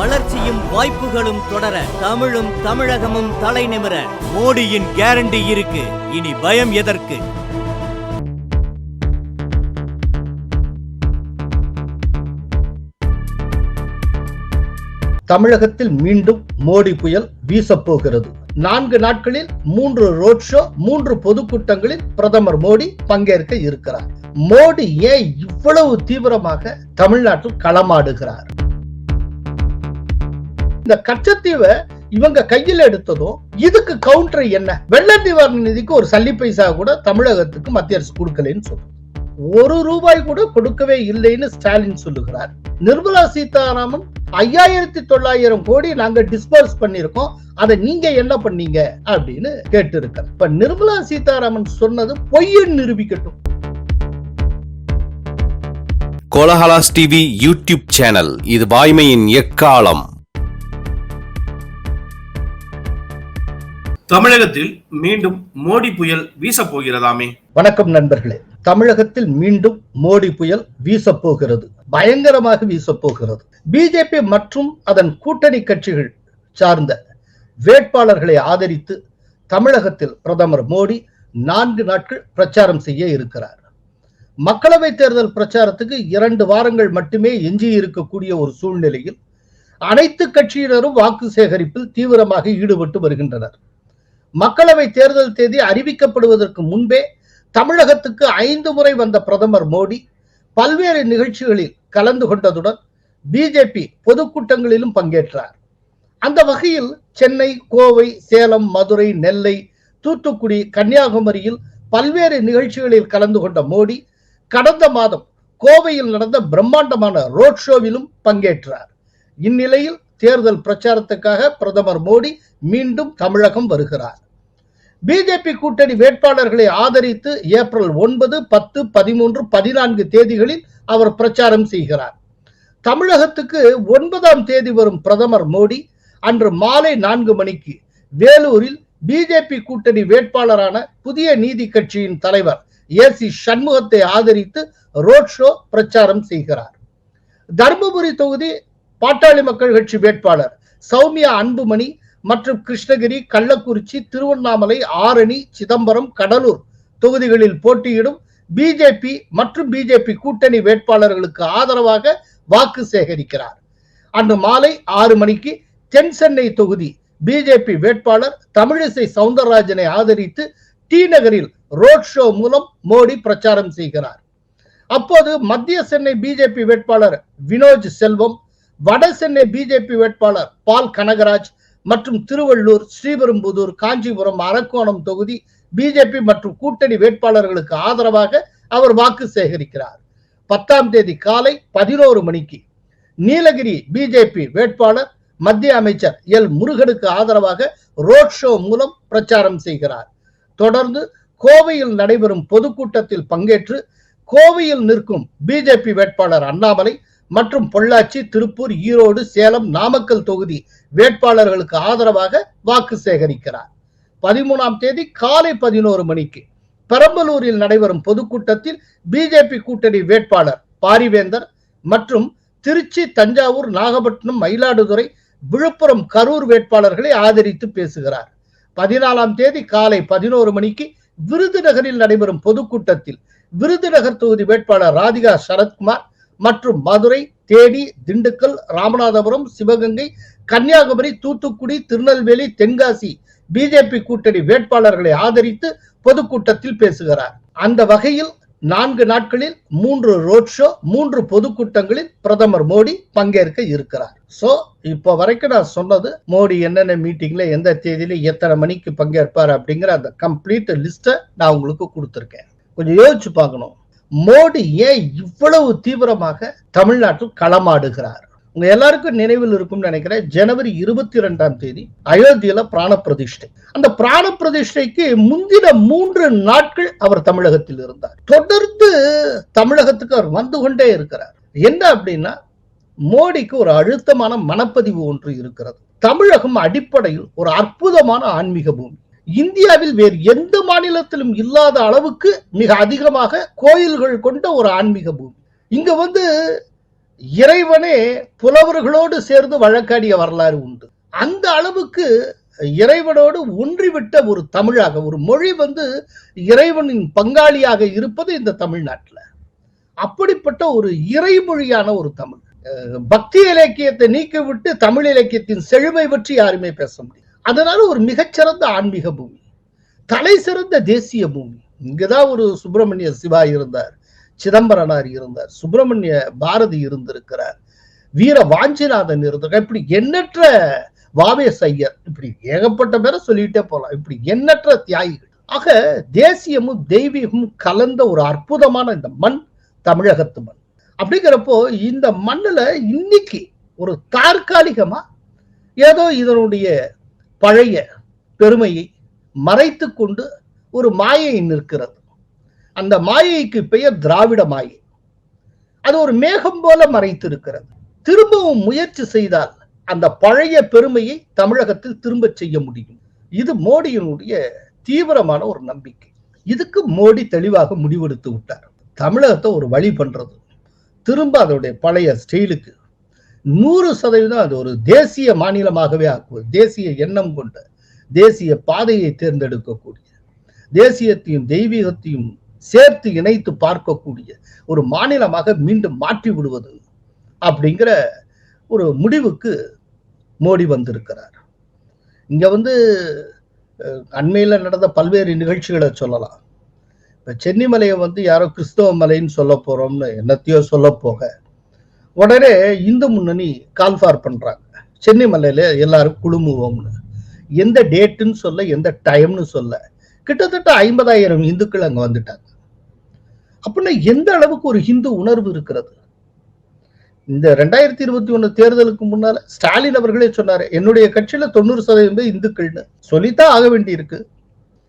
வளர்ச்சியும் வாய்ப்புகளும் தொடர தமிழும் தமிழகமும் தலை நிமிர மோடியின் கேரண்டி இருக்கு. இனி பயம் எதற்கு? தமிழகத்தில் மீண்டும் மோடி புயல் வீசப்போகிறது. நான்கு நாட்களில் மூன்று ரோட் ஷோ மூன்று பொதுக்கூட்டங்களில் பிரதமர் மோடி பங்கேற்க இருக்கிறார். மோடி ஏன் இவ்வளவு தீவிரமாக தமிழ்நாட்டில் களமாடுகிறார்? இந்த கச்சத்தீவை இவங்க கையில் எடுத்ததும் இதுக்கு கவுண்டர் என்ன? வெள்ள நிவாரண நிதிக்கு ஒரு சல்லி பைசா கூட தமிழகத்துக்கு மத்திய அரசு கொடுக்கலன்னு சொல்லுது ஒரு ரூபாய் கூட கொடுக்கவே இல்லைன்னு ஸ்டாலின் சொல்லுகிறார். நிர்மலா சீதாராமன் ஐயாயிரத்தி தொள்ளாயிரம் கோடி நாங்க டிஸ்பர்ஸ் பண்ணிருக்கோம் அதை நீங்க என்ன பண்ணீங்க? அப்படின்னு கேட்டு இருக்கிறார் இப்ப நிர்மலா சீதாராமன் சொன்னது பொய்யன்னு நிரூபிக்கட்டும். கோலஹலாஸ் டிவி யூடியூப் சேனல் இது வாய்மையின் எக்காலம். தமிழகத்தில் மீண்டும் மோடி புயல் வீச போகிறதாமே வணக்கம் நண்பர்களே. தமிழகத்தில் மீண்டும் மோடி புயல் வீசப்போகிறது. பயங்கரமாக வீசப்போகிறது. பிஜேபி மற்றும் அதன் கூட்டணி கட்சிகள் சார்ந்த வேட்பாளர்களை ஆதரித்து தமிழகத்தில் பிரதமர் மோடி நான்கு நாட்கள் பிரச்சாரம் செய்ய இருக்கிறார். மக்களவை தேர்தல் பிரச்சாரத்துக்கு இரண்டு வாரங்கள் மட்டுமே எஞ்சி இருக்கக்கூடிய ஒரு சூழ்நிலையில் அனைத்து கட்சியினரும் வாக்கு சேகரிப்பில் தீவிரமாக ஈடுபட்டு வருகின்றனர். மக்களவை தேர்தல் தேதி அறிவிக்கப்படுவதற்கு முன்பே தமிழகத்துக்கு ஐந்து முறை வந்த பிரதமர் மோடி பல்வேறு நிகழ்ச்சிகளில் கலந்து கொண்டதுடன் பிஜேபி பொதுக்கூட்டங்களிலும் பங்கேற்றார். அந்த வகையில் சென்னை கோவை சேலம் மதுரை நெல்லை தூத்துக்குடி கன்னியாகுமரியில் பல்வேறு நிகழ்ச்சிகளில் கலந்து கொண்ட மோடி கடந்த மாதம் கோவையில் நடந்த பிரம்மாண்டமான ரோட் ஷோவிலும் பங்கேற்றார். இந்நிலையில் தேர்தல் பிரச்சாரத்துக்காக பிரதமர் மோடி மீண்டும் தமிழகம் வருகிறார். பிஜேபி கூட்டணி வேட்பாளர்களை ஆதரித்து ஏப்ரல் ஒன்பது பத்து பதிமூன்று பதினான்கு தேதிகளில் அவர் பிரச்சாரம் செய்கிறார். தமிழகத்துக்கு ஒன்பதாம் தேதி வரும் பிரதமர் மோடி அன்று மாலை நான்கு மணிக்கு வேலூரில் பிஜேபி கூட்டணி வேட்பாளரான புதிய நீதி கட்சியின் தலைவர் ஏ சி சண்முகத்தை ஆதரித்து ரோட் ஷோ பிரச்சாரம் செய்கிறார். தருமபுரி தொகுதி பாட்டாளி மக்கள் கட்சி வேட்பாளர் சௌமியா அன்புமணி மற்றும் கிருஷ்ணகிரி கள்ளக்குறிச்சி திருவண்ணாமலை ஆரணி சிதம்பரம் கடலூர் தொகுதிகளில் போட்டியிடும் பிஜேபி மற்றும் பிஜேபி கூட்டணி வேட்பாளர்களுக்கு ஆதரவாக வாக்கு சேகரிக்கிறார். அன்று மாலை ஆறு மணிக்கு தென் சென்னை தொகுதி பிஜேபி வேட்பாளர் தமிழிசை சவுந்தரராஜனை ஆதரித்து டி நகரில் ரோட் ஷோ மூலம் மோடி பிரச்சாரம் செய்கிறார். அப்போது மத்திய சென்னை பிஜேபி வேட்பாளர் வினோஜ் செல்வம் வட சென்னை பிஜேபி வேட்பாளர் பால் கனகராஜ் மற்றும் திருவள்ளூர் ஸ்ரீபெரும்புதூர் காஞ்சிபுரம் அரக்கோணம் தொகுதி பிஜேபி மற்றும் கூட்டணி வேட்பாளர்களுக்கு ஆதரவாக அவர் வாக்கு சேகரிக்கிறார். பத்தாம் தேதி காலை பதினோரு மணிக்கு நீலகிரி பிஜேபி வேட்பாளர் மத்திய அமைச்சர் எல் முருகனுக்கு ஆதரவாக ரோட் ஷோ மூலம் பிரச்சாரம் செய்கிறார். தொடர்ந்து கோவையில் நடைபெறும் பொதுக்கூட்டத்தில் பங்கேற்று கோவையில் நிற்கும் பிஜேபி வேட்பாளர் அண்ணாமலை மற்றும் பொள்ளாச்சி திருப்பூர் ஈரோடு சேலம் நாமக்கல் தொகுதி வேட்பாளர்களுக்கு ஆதரவாக வாக்கு சேகரிக்கிறார். பதிமூணாம் தேதி காலை பதினோரு மணிக்கு பெரம்பலூரில் நடைபெறும் பொதுக்கூட்டத்தில் பிஜேபி கூட்டணி வேட்பாளர் பாரிவேந்தர் மற்றும் திருச்சி தஞ்சாவூர் நாகப்பட்டினம் மயிலாடுதுறை விழுப்புரம் கரூர் வேட்பாளர்களை ஆதரித்து பேசுகிறார். பதினாலாம் தேதி காலை பதினோரு மணிக்கு விருதுநகரில் நடைபெறும் பொதுக்கூட்டத்தில் விருதுநகர் தொகுதி வேட்பாளர் ராதிகா சரத்குமார் மற்றும் மதுரை தேனி திண்டுக்கல் ராமநாதபுரம் சிவகங்கை கன்னியாகுமரி தூத்துக்குடி திருநெல்வேலி தென்காசி பிஜேபி கூட்டணி வேட்பாளர்களை ஆதரித்து பொதுக்கூட்டத்தில் பேசுகிறார். அந்த வகையில் நான்கு நாட்களில் மூன்று ரோட் ஷோ மூன்று பொதுக்கூட்டங்களில் பிரதமர் மோடி பங்கேற்க இருக்கிறார். சோ இப்போ வரைக்கும் நான் சொன்னது மோடி என்னென்ன மீட்டிங்ல எந்த தேதியில எத்தனை மணிக்கு பங்கேற்பார் அப்படிங்கிற அந்த கம்ப்ளீட் லிஸ்ட்டை நான் உங்களுக்கு கொடுத்துருக்கேன். கொஞ்சம் யோசிச்சு பார்க்கணும். மோடி ஏன் இவ்வளவு தீவிரமாக தமிழ்நாட்டில் களமாடுகிறார்? உங்க எல்லாருக்கும் நினைவில் இருக்கும்னு நினைக்கிறேன் ஜனவரி இருபத்தி ரெண்டாம் தேதி அயோத்தியில பிராண பிரதிஷ்டை. அந்த பிராண பிரதிஷ்டைக்கு முந்தின மூன்று நாட்கள் அவர் தமிழகத்தில் இருந்தார். தொடர்ந்து தமிழகத்துக்கு அவர் வந்து கொண்டே இருக்கிறார். என்ன அப்படின்னா மோடிக்கு ஒரு அழுத்தமான மனப்பதிவு ஒன்று இருக்கிறது. தமிழகம் அடிப்படையில் ஒரு அற்புதமான ஆன்மீக பூமி. இந்தியாவில் வேறு எந்த மாநிலத்திலும் இல்லாத அளவுக்கு மிக அதிகமாக கோயில்கள் கொண்ட ஒரு ஆன்மீக பூமி. இங்க வந்து இறைவனே புலவர்களோடு சேர்ந்து வழக்காடிய வரலாறு உண்டு. அந்த அளவுக்கு இறைவனோடு ஒன்றிவிட்ட ஒரு தமிழாக ஒரு மொழி வந்து இறைவனின் பங்காளியாக இருப்பது இந்த தமிழ்நாட்டில். அப்படிப்பட்ட ஒரு இறைமொழியான ஒரு தமிழ். அஹ் பக்தி இலக்கியத்தை நீக்கிவிட்டு தமிழ் இலக்கியத்தின் செழுமை பற்றி யாருமே பேச முடியும் அதனால ஒரு மிகச்சிறந்த ஆன்மீக பூமி தலை சிறந்த தேசிய பூமி. இங்கதான் ஒரு சுப்பிரமணிய சிவா இருந்தார் சிதம்பரனார் இருந்தார் சுப்பிரமணிய பாரதி இருந்திருக்கிறார் வீர வாஞ்சிநாதன் இருந்திருக்கார் இப்படி எண்ணற்ற வாவேஸ் ஐயர் இப்படி ஏகப்பட்ட பேரை சொல்லிட்டே போலாம் இப்படி எண்ணற்ற தியாகிகள். ஆக தேசியமும் தெய்வீகமும் கலந்த ஒரு அற்புதமான இந்த மண் தமிழகத்து மண். அப்படிங்கிறப்போ இந்த மண்ணுல இன்னைக்கு ஒரு தற்காலிகமா ஏதோ இதனுடைய பழைய பெருமையை மறைத்து கொண்டு ஒரு மாயை நிற்கிறது. அந்த மாயைக்கு பெயர் திராவிட மாயை. அது ஒரு மேகம் போல மறைத்து இருக்கிறது திரும்பவும் முயற்சி செய்தால் அந்த பழைய பெருமையை தமிழகத்தில் திரும்ப செய்ய முடியும். இது மோடியினுடைய தீவிரமான ஒரு நம்பிக்கை. இதுக்கு மோடி தெளிவாக முடிவெடுத்து விட்டார். தமிழகத்தை ஒரு வழி பண்றது. திரும்ப அதோடைய பழைய ஸ்டைலுக்கு நூறு சதவீதம் அது ஒரு தேசிய மாநிலமாகவே ஆக்குவது. தேசிய எண்ணம் கொண்ட தேசிய பாதையை தேர்ந்தெடுக்கக்கூடிய தேசியத்தையும் தெய்வீகத்தையும் சேர்த்து இணைத்து பார்க்கக்கூடிய ஒரு மாநிலமாக மீண்டும் மாற்றி விடுவது அப்படிங்கிற ஒரு முடிவுக்கு மோடி வந்திருக்கிறார். இங்க வந்து அண்மையில் நடந்த பல்வேறு நிகழ்ச்சிகளை சொல்லலாம். இப்போ சென்னிமலையை வந்து யாரோ கிறிஸ்தவ மலைன்னு சொல்ல போறோம்னு என்னத்தையோ சொல்ல போக உடனே இந்து முன்னணி கால்ஃபார் பண்றாங்க. சென்னிமலையில எல்லாரும் குழுமுவோம்னு. எந்த டேட்டுன்னு சொல்ல எந்த டைம்னு சொல்ல. கிட்டத்தட்ட ஐம்பதாயிரம் இந்துக்கள் அங்க வந்துட்டாங்க. அப்படின்னா எந்த அளவுக்கு ஒரு ஹிந்து உணர்வு இருக்கிறது? இந்த ரெண்டாயிரத்தி இருபத்தி ஒண்ணு தேர்தலுக்கு முன்னால ஸ்டாலின் அவர்களே சொன்னாரு என்னுடைய கட்சியில தொண்ணூறு சதவீதம் பேர் இந்துக்கள்னு. சொல்லித்தான் ஆக வேண்டி இருக்கு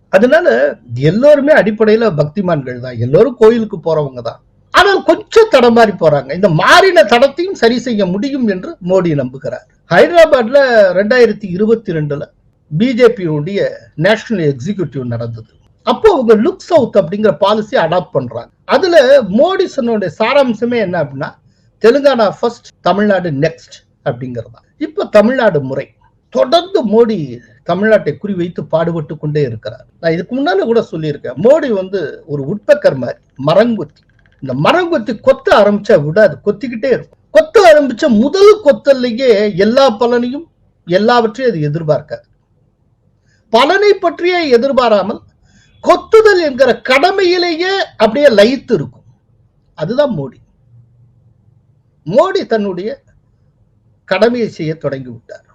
அதனால எல்லோருமே அடிப்படையில பக்திமான்கள் தான். எல்லோரும் கோயிலுக்கு போறவங்க தான். ஆனால் கொஞ்சம் தடம் மாறி போறாங்க. இந்த மாறின தடத்தையும் சரி செய்ய முடியும் என்று மோடி நம்புகிறார். ஹைதராபாத்ல ரெண்டாயிரத்தி இருபத்தி ரெண்டுல பிஜேபியுடைய நேஷனல் எக்ஸிக்யூட்டிவ் நடந்தது. அப்போ அவங்க லுக் சவுத் அப்படிங்கிற பாலிசி அடாப்ட் பண்றாங்க. அதுல மோடி சொன்னுடைய சாராம்சமே என்ன அப்படின்னா தெலுங்கானா ஃபர்ஸ்ட் தமிழ்நாடு நெக்ஸ்ட் அப்படிங்கிறதா இப்ப தமிழ்நாடு முறை. தொடர்ந்து மோடி தமிழ்நாட்டை குறிவைத்து பாடுபட்டு கொண்டே இருக்கிறார். நான் இதுக்கு முன்னால கூட சொல்லியிருக்கேன். மோடி வந்து ஒரு உட்பக்கர் மாதிரி மரங்குத்தி. இந்த மரங்கொத்தி கொத்த ஆரம்பிச்சா விடாது கொத்திக்கிட்டே இருக்கும். கொத்த ஆரம்பிச்ச முதல் கொத்தல்லையே எல்லா பலனையும் எல்லாவற்றையும் அது எதிர்பார்க்காது. பலனை பற்றியே எதிர்பாராமல் கொத்துதல் என்கிற கடமையிலேயே அப்படியே லயித்து இருக்கும். அதுதான் மோடி. மோடி தன்னுடைய கடமையை செய்ய தொடங்கி விட்டார்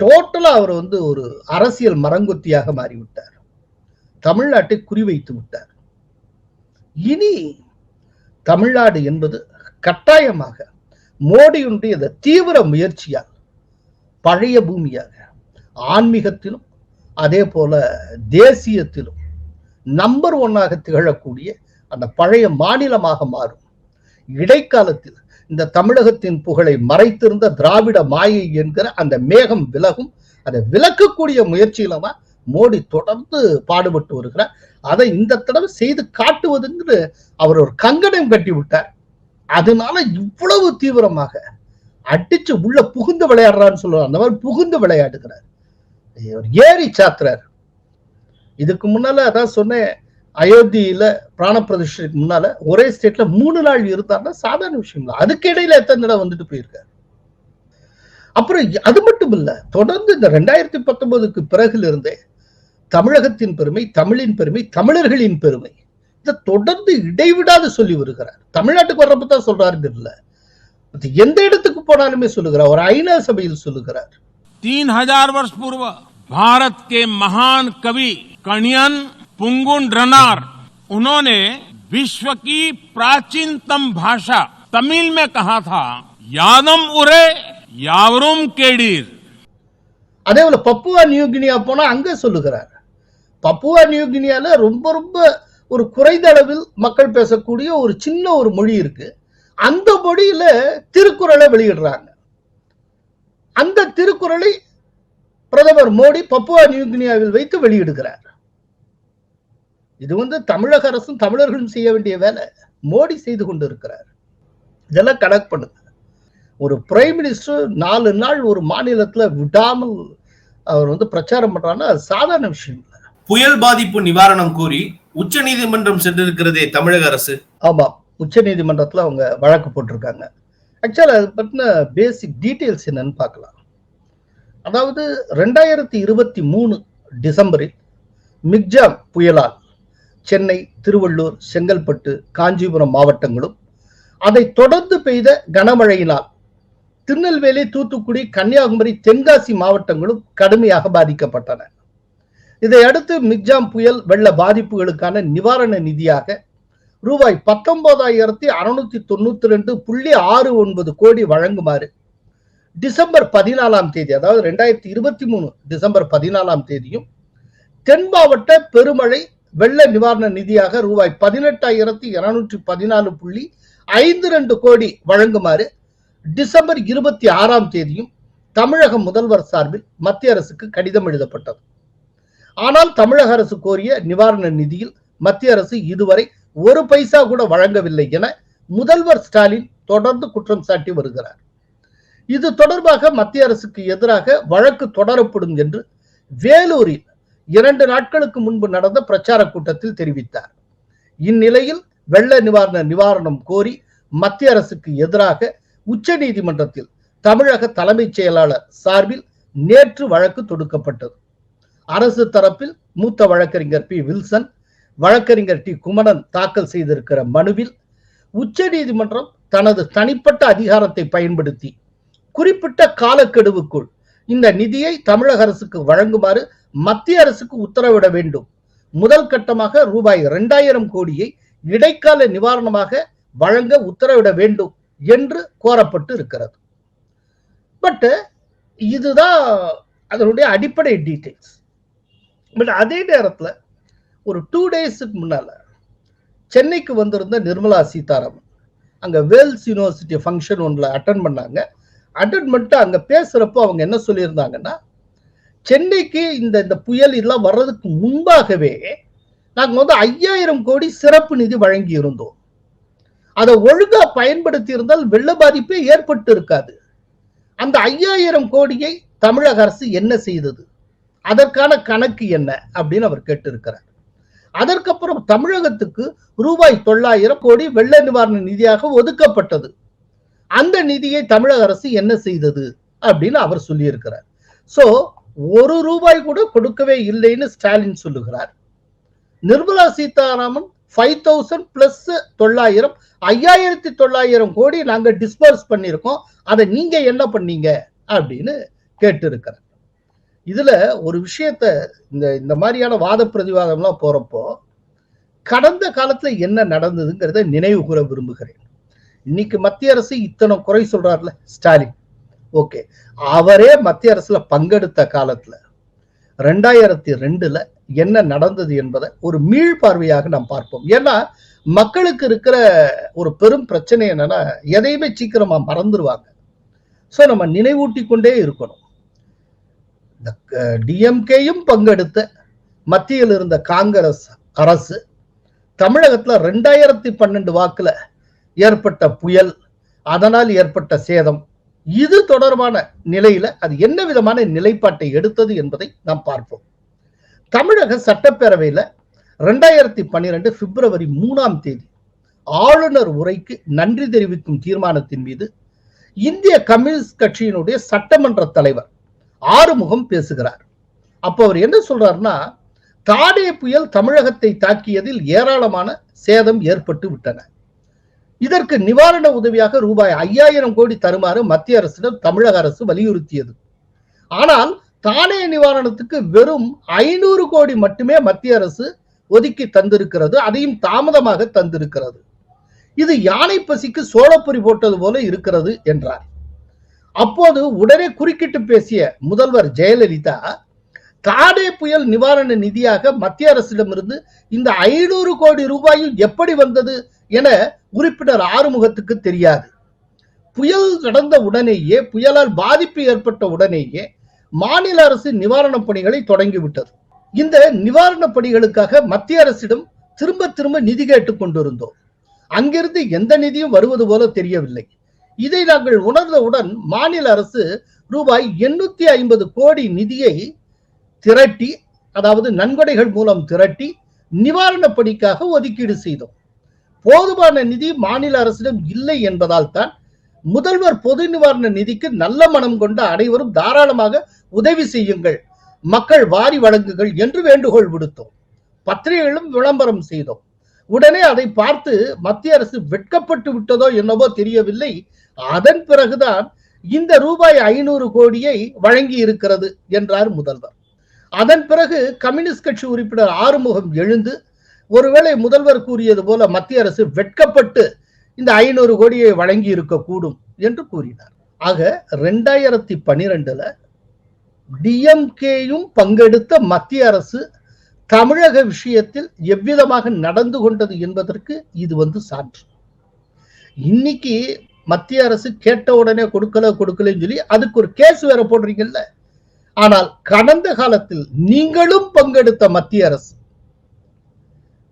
டோட்டலா அவர் வந்து ஒரு அரசியல் மரங்கொத்தியாக மாறிவிட்டார். தமிழ்நாட்டை குறிவைத்து விட்டார். இனி தமிழ்நாடு என்பது கட்டாயமாக மோடியுடைய இந்த தீவிர முயற்சியால் பழைய பூமியாக ஆன்மீகத்திலும் அதே போல தேசியத்திலும் நம்பர் ஒன்னாக திகழக்கூடிய அந்த பழைய மாநிலமாக மாறும். இடைக்காலத்தில் இந்த தமிழகத்தின் புகழை மறைத்திருந்த திராவிட மாயை என்கிற அந்த மேகம் விலகும் அதை விலக்கக்கூடிய முயற்சியில தான் மோடி தொடர்ந்து பாடுபட்டு வருகிறார். அதை இந்த தடவை செய்து காட்டுவதுங்கிறது அவர் ஒரு கங்கணம் கட்டி விட்டார். அதனால இவ்வளவு தீவிரமாக அடிச்சு உள்ள புகுந்து விளையாடுறான்னு சொல்லுவார் அந்த மாதிரி புகுந்து விளையாடுகிறார். ஏறி ஏரி சாத்துறார். இதுக்கு முன்னால அதான் சொன்னேன் அயோத்தியில பிராண முன்னால ஒரே ஸ்டேட்ல மூணு நாள் இருந்தாருன்னா சாதாரண விஷயம் இல்லை. அதுக்கு இடையில எத்தனை தடவை வந்துட்டு போயிருக்காரு. அப்புறம் அது மட்டும் இல்ல தொடர்ந்து இந்த ரெண்டாயிரத்தி பத்தொன்பதுக்கு பிறகுல இருந்தே தமிழகத்தின் பெருமை தமிழின் பெருமை தமிழர்களின் பெருமை இதை தொடர்ந்து இடைவிடாது சொல்லி வருகிறார் தமிழ்நாட்டுக்கு வர்றப்ப தான் சொல்றாருங்க இல்ல அது எந்த இடத்துக்கு போனாலுமே சொல்லுகிறார் ஒரு ஐநா சபையில் சொல்லுகிறார் तीन हजार वर्ष पूर्व भारत के महान कवि कणियन पुंगुन रनार उन्होंने विश्व की प्राचीनतम भाषा तमिल में कहा था यादम उरे यावरुम केडीर அதே போல பப்புவா நியூகினியா போனா அங்க சொல்லுகிறார் பப்புவா நியூ நியூகினியால ரொம்ப ரொம்ப ஒரு குறைந்த அளவில் மக்கள் பேசக்கூடிய ஒரு சின்ன ஒரு மொழி இருக்கு. அந்த மொழியில திருக்குறளை வெளியிடுறாங்க. அந்த திருக்குறளை பிரதமர் மோடி பப்புவா நியூகினியாவில் வைத்து வெளியிடுகிறார். இது வந்து தமிழக அரசும் தமிழர்களும் செய்ய வேண்டிய வேலை. மோடி செய்து கொண்டிருக்கிறார். இதெல்லாம் கனெக்ட் பண்ணுங்க. ஒரு பிரைம் மினிஸ்டர் நாலு நாள் ஒரு மாநிலத்துல விடாமல் அவர் வந்து பிரச்சாரம் பண்றாருன்னா அது சாதாரண விஷயம். புயல் பாதிப்பு நிவாரணம் கோரி உச்சநீதிமன்றம் சென்றிருக்கிறதே தமிழக அரசு. ஆமாம் உச்ச நீதிமன்றத்துல அவங்க வழக்கு போட்டிருக்காங்க. ஆக்சுவலாக அது பற்றின பேசிக் டீட்டெயில்ஸ் என்னன்னு பார்க்கலாம். அதாவது ரெண்டாயிரத்தி இருபத்தி மூணு டிசம்பரில் மிக்ஜாம் புயலால் சென்னை திருவள்ளூர் செங்கல்பட்டு காஞ்சிபுரம் மாவட்டங்களும் அதை தொடர்ந்து பெய்த கனமழையினால் திருநெல்வேலி தூத்துக்குடி கன்னியாகுமரி தென்காசி மாவட்டங்களும் கடுமையாக பாதிக்கப்பட்டன. இதையடுத்து மிக்ஜாம் புயல் வெள்ள பாதிப்புகளுக்கான நிவாரண நிதியாக ரூபாய் பத்தொன்பதாயிரத்தி அறுநூத்தி தொண்ணூத்தி ரெண்டு புள்ளி ஆறு ஒன்பது கோடி வழங்குமாறு டிசம்பர் பதினாலாம் தேதி அதாவது ரெண்டாயிரத்தி இருபத்தி மூணு டிசம்பர் பதினாலாம் தேதியும் தென் மாவட்ட பெருமழை வெள்ள நிவாரண நிதியாக ரூபாய் பதினெட்டாயிரத்தி இருநூற்றி பதினாலு புள்ளி ஐந்து ரெண்டு கோடி வழங்குமாறு டிசம்பர் இருபத்தி ஆறாம் தேதியும் தமிழக முதல்வர் சார்பில் மத்திய அரசுக்கு கடிதம் எழுதப்பட்டது. ஆனால் தமிழக அரசு கோரிய நிவாரண நிதியில் மத்திய அரசு இதுவரை ஒரு பைசா கூட வழங்கவில்லை என முதல்வர் ஸ்டாலின் தொடர்ந்து குற்றம் சாட்டி வருகிறார். இது தொடர்பாக மத்திய அரசுக்கு எதிராக வழக்கு தொடரப்படும் என்று வேலூரில் இரண்டு நாட்களுக்கு முன்பு நடந்த பிரச்சார கூட்டத்தில் தெரிவித்தார். இந்நிலையில் வெள்ள நிவாரண நிவாரணம் கோரி மத்திய அரசுக்கு எதிராக உச்ச நீதிமன்றத்தில் தமிழக தலைமைச் செயலாளர் சார்பில் நேற்று வழக்கு தொடுக்கப்பட்டது. அரசு தரப்பில் மூத்த வழக்கறிஞர் பி. வில்சன் வழக்கறிஞர் டி. குமரன் தாக்கல் செய்திருக்கிற மனுவில் உச்ச நீதிமன்றம் தனது தனிப்பட்ட அதிகாரத்தை பயன்படுத்தி குறிப்பிட்ட காலக்கெடுவுக்குள் இந்த நிதியை தமிழக அரசுக்கு வழங்குமாறு மத்திய அரசுக்கு உத்தரவிட வேண்டும். முதல் கட்டமாக ரூபாய் இரண்டாயிரம் கோடியை இடைக்கால நிவாரணமாக வழங்க உத்தரவிட வேண்டும் என்று கோரப்பட்டு இருக்கிறது. பட் இதுதான் அதனுடைய அடிப்படை டீட்டெயில்ஸ். பட் அதே நேரத்தில் ஒரு டூ டேஸுக்கு முன்னால் சென்னைக்கு வந்திருந்த நிர்மலா சீதாராமன் அங்கே வேல்ஸ் யூனிவர்சிட்டி ஃபங்க்ஷன் ஒன்றில் அட்டன் பண்ணாங்க. அட்டன் பண்ணிட்டு அங்கே பேசுகிறப்போ அவங்க என்ன சொல்லியிருந்தாங்கன்னா சென்னைக்கு இந்த இந்த புயல் இதெல்லாம் வர்றதுக்கு முன்பாகவே நாங்கள் வந்து ஐயாயிரம் கோடி சிறப்பு நிதி வழங்கி இருந்தோம் அதை ஒழுங்கா பயன்படுத்தி இருந்தால் வெள்ள பாதிப்பே ஏற்பட்டு இருக்காது அந்த ஐயாயிரம் கோடியை தமிழக அரசு என்ன செய்தது? அதற்கான கணக்கு என்ன அப்படின்னு அவர் கேட்டிருக்கிறார். அதற்கப்புறம் தமிழகத்துக்கு ரூபாய் தொள்ளாயிரம் கோடி வெள்ள நிவாரண நிதியாக ஒதுக்கப்பட்டது. அந்த நிதியை தமிழக அரசு என்ன செய்தது அப்படின்னு அவர் சொல்லியிருக்கிறார். சோ ஒரு ரூபாய் கூட கொடுக்கவே இல்லைன்னு ஸ்டாலின் சொல்லுகிறார். Nirmala Sitharaman five thousand plus தொள்ளாயிரம் ஐயாயிரத்தி தொள்ளாயிரம் கோடி நாங்கள் டிஸ்பர்ஸ் பண்ணியிருக்கோம். அதை நீங்க என்ன பண்ணீங்க அப்படின்னு கேட்டிருக்கிறார். இதுல ஒரு விஷயத்த இந்த இந்த மாதிரியான வாத பிரதிவாதம்லாம் போறப்போ கடந்த காலத்துல என்ன நடந்ததுங்கிறத நினைவு கூற விரும்புகிறேன். இன்னைக்கு மத்திய அரசு இத்தனை குறை சொல்றாருல ஸ்டாலின். ஓகே. அவரே மத்திய அரசுல பங்கெடுத்த காலத்துல ரெண்டாயிரத்தி ரெண்டுல என்ன நடந்தது என்பதை ஒரு மீள் பார்வையாக நாம் பார்ப்போம். ஏன்னா மக்களுக்கு இருக்கிற ஒரு பெரும் பிரச்சனை என்னன்னா எதையுமே சீக்கிரமா மறந்துடுவாங்க ஸோ நம்ம நினைவூட்டி கொண்டே இருக்கணும். டிஎம்கேயும் பங்கெடுத்த மத்தியில் இருந்த காங்கிரஸ் அரசு தமிழகத்துல ரெண்டாயிரத்தி பன்னெண்டு வாக்குல ஏற்பட்ட புயல் அதனால் ஏற்பட்ட சேதம். இது தொடர்பான நிலையில அது என்ன விதமான நிலைப்பாட்டை எடுத்தது என்பதை நாம் பார்ப்போம். தமிழக சட்டப்பேரவையில ரெண்டாயிரத்தி பன்னிரெண்டு பிப்ரவரி மூணாம் தேதி ஆளுநர் உரைக்கு நன்றி தெரிவிக்கும் தீர்மானத்தின் மீது இந்திய கம்யூனிஸ்ட் கட்சியினுடைய சட்டமன்ற தலைவர் ஆறுமுகம் பேசுகிறார். அப்போ அவர் என்ன சொல்றாருன்னா தாடே புயல் தமிழகத்தை தாக்கியதில் ஏராளமான சேதம் ஏற்பட்டு விட்டன. இதற்கு நிவாரண உதவியாக ரூபாய் ஐயாயிரம் கோடி தருமாறு மத்திய அரசிடம் தமிழக அரசு வலியுறுத்தியது. ஆனால் தானே நிவாரணத்துக்கு வெறும் ஐநூறு கோடி மட்டுமே மத்திய அரசு ஒதுக்கி தந்திருக்கிறது அதையும் தாமதமாக தந்திருக்கிறது. இது யானை பசிக்கு சோழப்பொறி போட்டது போல இருக்கிறது என்றார். அப்போது உடனே குறுக்கிட்டு பேசிய முதல்வர் ஜெயலலிதா தாடே புயல் நிவாரண நிதியாக மத்திய அரசிடமிருந்து இந்த ஐநூறு கோடி ரூபாயும் எப்படி வந்தது என உறுப்பினர் ஆறுமுகத்துக்கு தெரியாது. புயல் நடந்த உடனேயே புயலால் பாதிப்பு ஏற்பட்ட உடனேயே மாநில அரசு நிவாரணப் பணிகளை தொடங்கிவிட்டது. இந்த நிவாரணப் பணிகளுக்காக மத்திய அரசிடம் திரும்ப திரும்ப நிதி கேட்டுக் கொண்டிருந்தோம். அங்கிருந்து எந்த நிதியும் வருவது போல தெரியவில்லை. இதை நாங்கள் உணர்ந்தவுடன் மாநில அரசு ரூபாய் எண்ணூத்தி ஐம்பது கோடி நிதியை திரட்டி அதாவது நன்கொடைகள் மூலம் திரட்டி நிவாரணப் பணிக்காக ஒதுக்கீடு செய்தோம். போதுமான நிதி மாநில அரசிடம் இல்லை என்பதால் தான் முதல்வர் பொது நிவாரண நிதிக்கு நல்ல மனம் கொண்ட அனைவரும் தாராளமாக உதவி செய்யுங்கள் மக்கள் வாரி வழங்குகள் என்று வேண்டுகோள் விடுத்தோம். பத்திரிகைகளும் விளம்பரம் செய்தோம். உடனே அதை பார்த்து மத்திய அரசு வெட்கப்பட்டு விட்டதோ என்னவோ தெரியவில்லை. அதன் பிறகுதான் இந்த ரூபாய் ஐநூறு கோடியை வழங்கி இருக்கிறது என்றார் முதல்வர். அதன் பிறகு கம்யூனிஸ்ட் கட்சி உறுப்பினர் ஆறுமுகம் எழுந்து ஒருவேளை முதல்வர் கூறியது போல மத்திய அரசு வெட்கப்பட்டு இந்த ஐநூறு கோடியை வழங்கி இருக்கக்கூடும் என்று கூறினார். ஆக ரெண்டாயிரத்தி பனிரெண்டுல டிஎம்கேயும் பங்கெடுத்த மத்திய அரசு தமிழக விஷயத்தில் எவ்விதமாக நடந்து கொண்டது என்பதற்கு இது வந்து சான்று. இன்னைக்கு மத்திய அரசு கேட்ட உடனே கொடுக்கல கொடுக்கலன்னு சொல்லி அதுக்கு ஒரு கேஸ் வேற போடுறீங்கல்ல. ஆனால் கடந்த காலத்தில் நீங்களும் பங்கெடுத்த மத்திய அரசு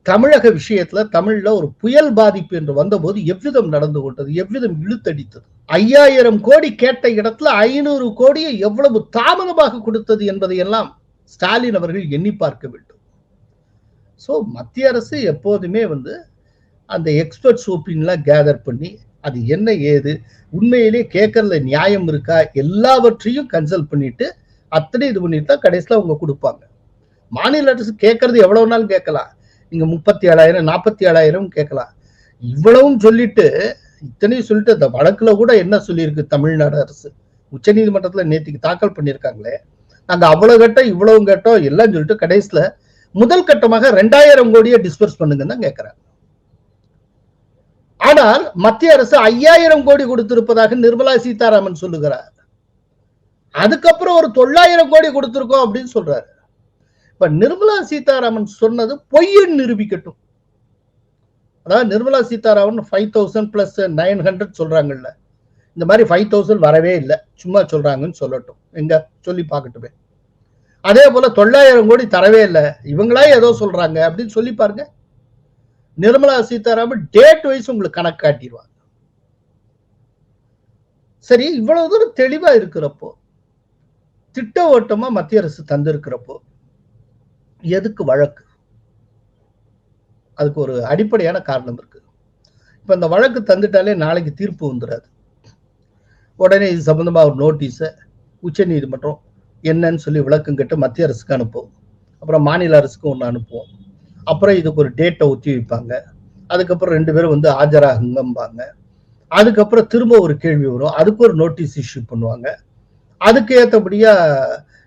தமிழக விஷயத்துல தமிழ்ல ஒரு புயல் பாதிப்பு என்று வந்தபோது எவ்விதம் நடந்து கொண்டது எவ்விதம் இழுத்தடித்தது? ஐயாயிரம் கோடி கேட்ட இடத்துல ஐநூறு கோடியை எவ்வளவு தாமதமாக கொடுத்தது என்பதையெல்லாம் ஸ்டாலின் அவர்கள் எண்ணி பார்க்க வேண்டும். ஸோ மத்திய அரசு எப்போதுமே வந்து அந்த எக்ஸ்பர்ட்ஸ் ஒப்பீனியன்லாம் கேதர் பண்ணி அது என்ன ஏது? உண்மையிலே கேட்கறதுல நியாயம் இருக்கா? எல்லாவற்றையும் கன்சல்ட் பண்ணிட்டு அத்தனை இது பண்ணிட்டு தான் கடைசியில் அவங்க கொடுப்பாங்க. மாநில அரசு கேட்கறது எவ்வளவு நாள் கேட்கலாம்? நீங்க முப்பத்தி ஏழாயிரம் நாற்பத்தி ஏழாயிரம் கேட்கலாம். இவ்வளவும் சொல்லிட்டு இத்தனையும் சொல்லிட்டு அந்த வழக்குல கூட என்ன சொல்லியிருக்கு தமிழ்நாடு அரசு? உச்சநீதிமன்றத்துல நேற்றுக்கு தாக்கல் பண்ணியிருக்காங்களே. நாங்க அவ்வளவு கேட்டோம் இவ்வளவு கேட்டோம் எல்லாம் சொல்லிட்டு கடைசியில முதல் கட்டமாக ரெண்டாயிரம் கோடியை டிஸ்பர்ஸ் பண்ணுங்கன்னு தான் கேட்கறாங்க ஆனால் மத்திய அரசு ஐயாயிரம் கோடி கொடுத்திருப்பதாக நிர்மலா சீதாராமன் சொல்லுகிறார். அதுக்கப்புறம் ஒரு தொள்ளாயிரம் கோடி கொடுத்திருக்கோம் அப்படின்னு சொல்றாரு. இப்ப நிர்மலா சீதாராமன் சொன்னது பொய்ன்னு நிரூபிக்கட்டும். அதாவது Nirmala Sitharaman five thousand plus nine hundred சொல்றாங்கல்ல. இந்த மாதிரி ஃபைவ் தௌசண்ட் வரவே இல்லை. சும்மா சொல்றாங்கன்னு சொல்லட்டும். எங்க? சொல்லி பார்க்கட்டுமே. அதே போல தொள்ளாயிரம் கோடி தரவே இல்லை. இவங்களா ஏதோ சொல்றாங்க அப்படின்னு சொல்லி பாருங்க. நிர்மலா சீதாராமன் டேட் வைஸ் உங்களுக்கு கணக்கு காட்டிடுவாங்க. சரி இவ்வளவு தூரம் தெளிவா இருக்கிறப்போ திட்ட ஓட்டமா மத்திய அரசு தந்திருக்கிறப்போ எதுக்கு வழக்கு? அதுக்கு ஒரு அடிப்படையான காரணம் இருக்கு. இப்ப இந்த வழக்கு தந்துட்டாலே நாளைக்கு தீர்ப்பு வந்துடாது உடனே இது சம்பந்தமா ஒரு நோட்டீஸை உச்ச நீதிமன்றம் என்னன்னு சொல்லி விளக்கம் கேட்டு மத்திய அரசுக்கு அனுப்புவோம். அப்புறம் மாநில அரசுக்கு ஒன்று அனுப்புவோம். அப்புறம் இதுக்கு ஒரு டேட்டை ஒத்தி வைப்பாங்க அதுக்கப்புறம் ரெண்டு பேரும் வந்து ஆஜராகுங்கம்பாங்க. அதுக்கப்புறம் திரும்ப ஒரு கேள்வி வரும். அதுக்கு ஒரு நோட்டீஸ் இஷ்யூ பண்ணுவாங்க. அதுக்கு ஏற்றபடியா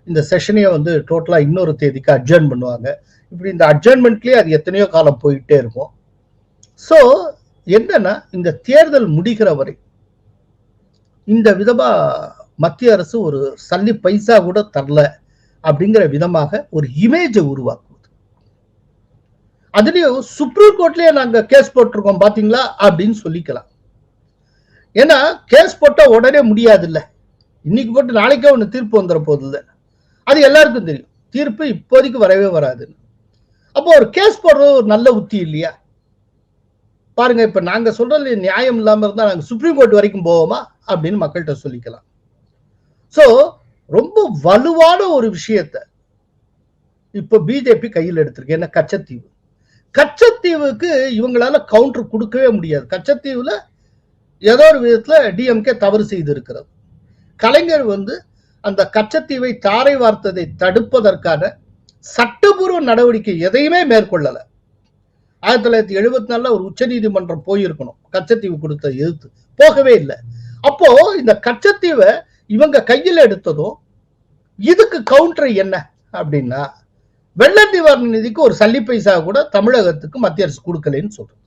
இந்த செஷனையே வந்து டோட்டலாக இன்னொரு தேதிக்கு அட்ஜர்ன் பண்ணுவாங்க. இப்படி இந்த அட்ஜர்ன்மெண்ட்லேயே அது எத்தனையோ காலம் போயிட்டே இருக்கும். ஸோ என்னன்னா இந்த தேர்தல் முடிகிற வரை இந்த விதமா மத்திய அரசு ஒரு சல்லி பைசா கூட தரல அப்படிங்கிற விதமாக ஒரு இமேஜை உருவாக்கும். அதுலயும் சுப்ரீம் கோர்ட்லயே நாங்க கேஸ் போட்டிருக்கோம் பாத்தீங்களா? அப்படின்னு சொல்லிக்கலாம். ஏன்னா கேஸ் போட்டா உடனே முடியாது இல்ல இன்னைக்கு போட்டு நாளைக்கே ஒண்ணு தீர்ப்பு வந்துட போகுது அது எல்லாருக்கும் தெரியும். தீர்ப்பு இப்போதைக்கு வரவே வராது. அப்போ ஒரு கேஸ் போடுறது ஒரு நல்ல உத்தி இல்லையா? பாருங்க இப்ப நாங்க சொல்றது நியாயம் இல்லாம இருந்தா நாங்க சுப்ரீம் கோர்ட் வரைக்கும் போவோமா? அப்படின்னு மக்கள்கிட்ட சொல்லிக்கலாம். சோ ரொம்ப வலுவான ஒரு விஷயத்த இப்ப பிஜேபி கையில் எடுத்திருக்கு. என்ன கச்சத்தீவு. கச்சத்தீவுக்கு இவங்களால கவுண்டர் கொடுக்கவே முடியாது. கச்சத்தீவுல ஏதோ ஒரு விதத்துல டிஎம்கே தவறு செய்து இருக்கிறது கலைஞர் வந்து அந்த கச்சத்தீவை தாரை வார்த்ததை தடுப்பதற்கான சட்டபூர்வ நடவடிக்கை எதையுமே மேற்கொள்ளல. ஆயிரத்தி தொள்ளாயிரத்தி எழுபத்தி நாலுல ஒரு உச்ச நீதிமன்றம் போயிருக்கணும். கச்சத்தீவு கொடுத்த எதிர்த்து போகவே இல்லை. அப்போ இந்த கச்சத்தீவை இவங்க கையில் எடுத்ததும் இதுக்கு கவுண்டர் என்ன அப்படின்னா வெள்ள நிவாரண நிதிக்கு ஒரு சல்லி பைசா கூட தமிழகத்துக்கு மத்திய அரசு கொடுக்கலன்னு சொல்றது.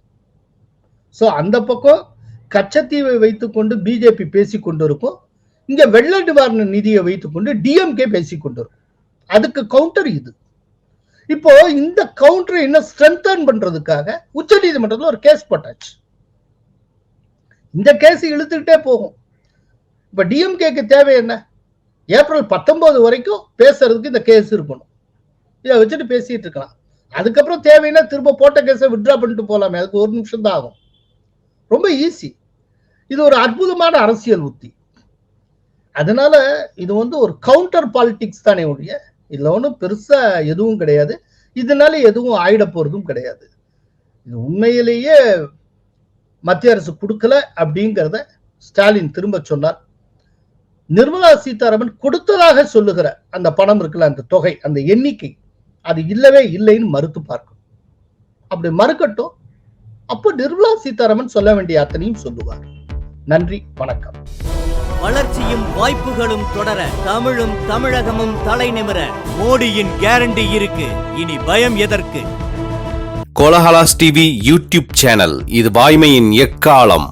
ஸோ அந்த பக்கம் கச்சத்தீவை வைத்துக்கொண்டு பிஜேபி பேசி கொண்டிருக்கும். இங்க வெள்ள நிவாரண நிதியை வைத்துக்கொண்டு டிஎம்கே பேசி கொண்டிருக்கும். அதுக்கு கவுண்டர் இது. இப்போ இந்த கவுண்டரை இன்னும் ஸ்ட்ரென்தன் பண்றதுக்காக உச்ச நீதிமன்றத்தில் ஒரு கேஸ் போட்டாச்சு. இந்த கேஸ் இழுத்துக்கிட்டே போகும். இப்ப டிஎம்கேக்கு தேவை என்ன? ஏப்ரல் பத்தொன்பது வரைக்கும் பேசுறதுக்கு இந்த கேஸ் இருக்கணும். இதை வச்சுட்டு பேசிட்டு இருக்கலாம். அதுக்கப்புறம் தேவைன்னா திரும்ப போட்ட கேஸை வித்ட்ரா பண்ணிட்டு போகலாமே அதுக்கு ஒரு நிமிஷம் தான் ஆகும். ரொம்ப ஈஸி இது ஒரு அற்புதமான அரசியல் உத்தி. அதனால இது வந்து ஒரு கவுண்டர் பாலிடிக்ஸ் தானே ஒழிய இதில் ஒன்றும் பெருசாக எதுவும் கிடையாது. இதனால எதுவும் ஆயிட போகிறதும் கிடையாது. இது உண்மையிலேயே மத்திய அரசு கொடுக்கல அப்படிங்கிறத ஸ்டாலின் திரும்ப சொன்னார். நிர்மலா சீதாராமன் கொடுத்ததாக சொல்லுகிற அந்த பணம் இருக்குல்ல அந்த தொகை அந்த எண்ணிக்கை. அது இல்லவே இல்லைன்னு மறுத்து பார்க்கும். அப்படி மறுக்கட்டும் அப்போ நிர்மலா சீதாராமன் சொல்ல வேண்டிய அத்தனையும் சொல்லுவார். நன்றி வணக்கம். வளர்ச்சியும் வாய்ப்புகளும் தொடர தமிழும் தமிழகமும் தலைநிமிர மோடியின் கேரண்டி இருக்கு. இனி பயம் எதற்கு? கோலஹலாஸ் டிவி யூடியூப் சேனல் இது வாய்மையின் எக்காலம்.